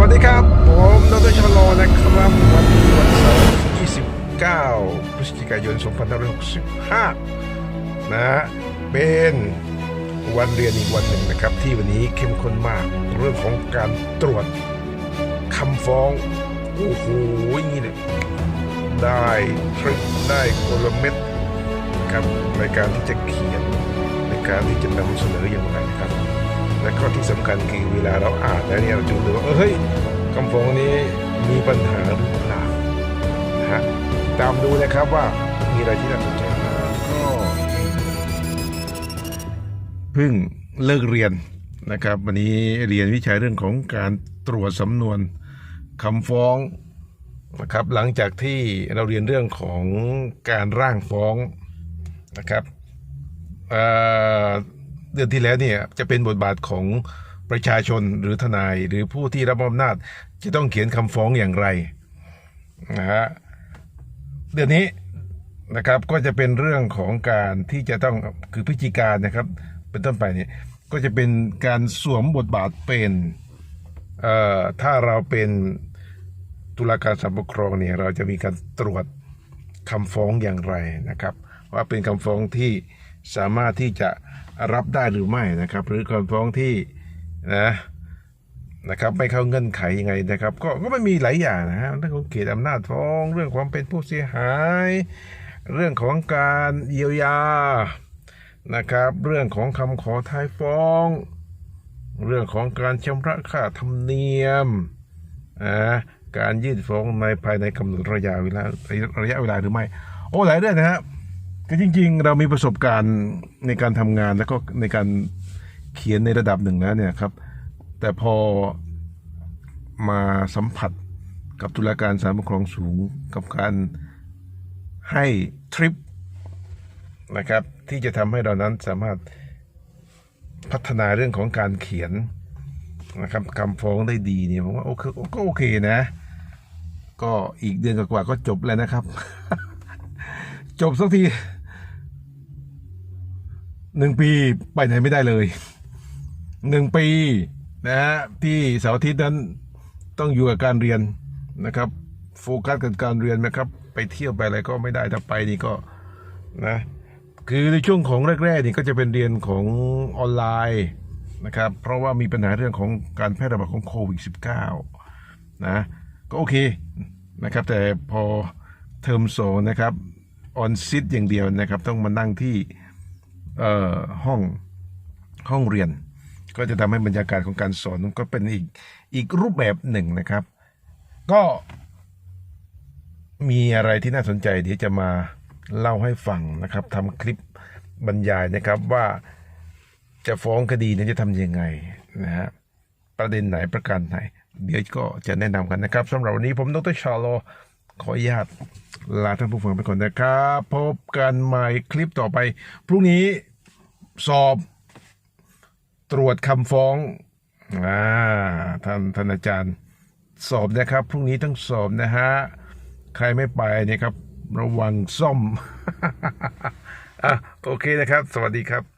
วัสดีครับ ผมดรชลนะครับ วันนี้วันเสาร์ที่29พฤศจิกายน2565นะฮะเป็นวันเรียนอีกวันหนึ่งนะครับ ที่วันนี้เข้มข้นมากเรื่องของการตรวจคำฟ้อง โอ้โหนี่เนี่ยได้ทริคได้กลเม็ดครับในการที่จะเขียนในการที่จะนำเสนออย่างไรนะครับ และข้อที่สำคัญคือเวลาเราอ่านแล้วเนี่ยเราจะรู้ว่าเฮ้ยคำฟ้องนี้มีปัญหาหรือเปล่านะฮะตามดูนะครับว่ามีอะไรที่น่าสนใจบ้าก็เพิ่งเลิกเรียนนะครับวันนี้เรียนวิชาเรื่องของการตรวจสำนวนคำฟ้องนะครับหลังจากที่เราเรียนเรื่องของการร่างฟ้องนะครับ เดือนที่แล้วเนี่ยจะเป็นบทบาทของประชาชนหรือทนายหรือผู้ที่รับมอบอำนาจจะต้องเขียนคำฟ้องอย่างไรนะฮะเดือนนี้นะครับก็จะเป็นเรื่องของการที่จะต้องคือพฤศจิกายนะครับ เป็นต้นไปเนี่ยก็จะเป็นการสวมบทบาทเป็นเอ่อถ้าเราเป็นตุลาการศาลปกครองเนี่ยเราจะมีการตรวจคำฟ้องอย่างไรนะครับ ว่าเป็นคำฟ้องที่สามารถที่จะ รับได้หรือไม่นะครับ หรือคำฟ้องที่นะนะครับไม่เข้าเงื่อนไขยังไงนะครับ ก็ก็ไม่มีหลายอย่างนะฮะเรื่องของเขตอำนาจฟ้อง เรื่องความเป็นผู้เสียหาย เรื่องของการเยียวยานะครับ เรื่องของคำขอท้ายฟ้อง เรื่องของการชำระค่าธรรมเนียมอ่าการยื่นฟ้องในภายในกำหนดระยะเวลาระยะเวลาหรือไม่ โอ้หลายเรื่องนะฮะ ก็จริงๆ เรามีประสบการณ์ในการทำงานแล้วก็ในการเขียนในระดับหนึ่งแล้วเนี่ยครับ แต่พอมาสัมผัสกับตุลาการศาลปกครองสูงกับการให้ทริปนะครับ ที่จะทำให้เรานั้นสามารถพัฒนาเรื่องของการเขียนนะครับคำฟ้องได้ดีเนี่ยผมว่าโอเคก็โอเคนะ ก็อีกเดือนกว่าก็จบแล้วนะครับ จบสักที หนึ่งปีไปไหนไม่ได้เลยหนึ่งปีนะฮะที่เสาร์อาทิตย์นั้นต้องอยู่กับการเรียนนะครับ โฟกัสกับการเรียนนะครับ ไปเที่ยวไปอะไรก็ไม่ได้ถ้าไปนี่ก็นะคือในช่วงของแรกๆนี่ก็จะเป็นเรียนของออนไลน์นะครับ เพราะว่ามีปัญหาเรื่องของการแพร่ระบาดของโควิด -19 นะก็โอเคนะครับ แต่พอเทอมสองนะครับออนซิตอย่างเดียวนะครับ ต้องมานั่งที่ ห้องห้องเรียน ก็จะทำให้บรรยากาศของการสอนก็เป็นอีกอีกรูปแบบหนึ่งนะครับ ก็มีอะไรที่น่าสนใจเดี๋ยวจะมาเล่าให้ฟังนะครับทำคลิปบรรยายนะครับว่าจะฟ้องคดีนี่ยจะทำยังไงนะฮะประเด็นไหนประการไหน เดี๋ยวก็จะแนะนำกันนะครับสำหรับวันนี้ผมดรชาโล ขออนุญาตลาท่านผู้ฟังไปก่อนนะครับ พบกันใหม่คลิปต่อไป พรุ่งนี้สอบตรวจคำฟ้องอ่าท่านท่านอาจารย์สอบนะครับ พรุ่งนี้ต้องสอบนะฮะ ใครไม่ไปเนี่ยครับ ระวังซ่อมอะโอเคนะครับ สวัสดีครับ